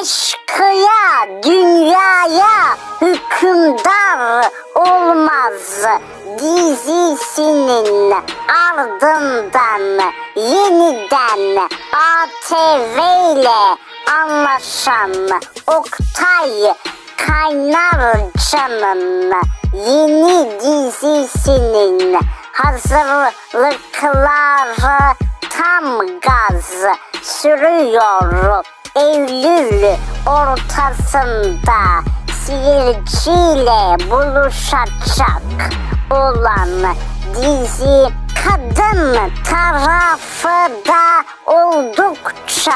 Eşkıya dünyaya hükümdar olmaz dizisinin ardından yeniden ATV ile anlaşan Oktay Kaynarca'nın yeni dizisinin hazırlıkları tam gaz sürüyor. Eylül ortasında seyirciyle buluşacak olan dizi kadın tarafı da oldukça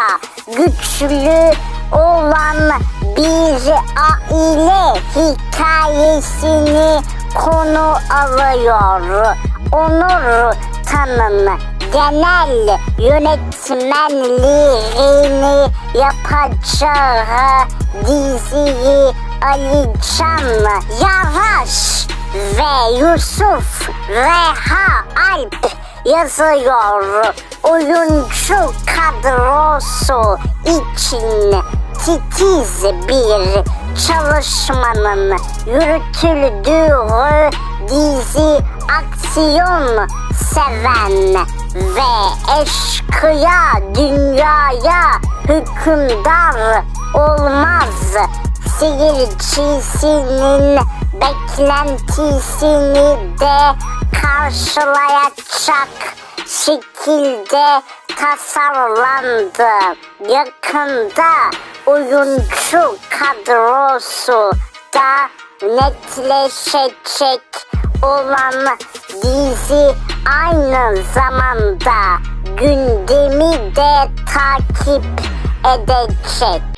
güçlü olan bir aile hikayesini konu alıyor. Onur Tan'ın genel yönetmenliğini yapacağı diziyi Ali Can Yavaş ve Yusuf Reha Alp yazıyor. Oyuncu kadrosu için titiz bir çalışmanın yürütüldüğü dizi aksiyon seven ve eşkıya dünyaya hükümdar olmaz seyircisinin beklentisini de karşılayacak şekilde tasarlandı. Yakında oyuncu kadrosu da netleşecek olan dizi aynı zamanda gündemi de takip edecek.